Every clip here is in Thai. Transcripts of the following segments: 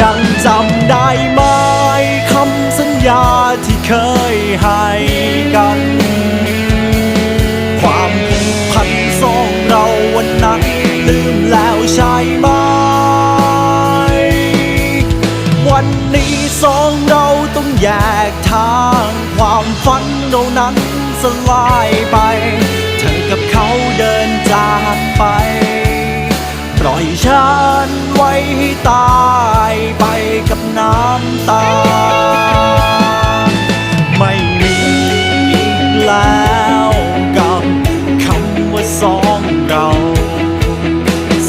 ยังจำได้ไหมคำสัญญาที่เคยให้กัน ความผูกพันสองเราวันนั้น ลืมแล้วใช่ไหม วันนี้สองเราต้องแยกทาง ความฝันเรานั้นสลายไป เธอกับเขาเดินจ ให้ตายไปกับน้ำตา ไม่มีอีกแล้วกับคำว่าสองเรา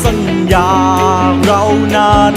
สัญญาเรานั้น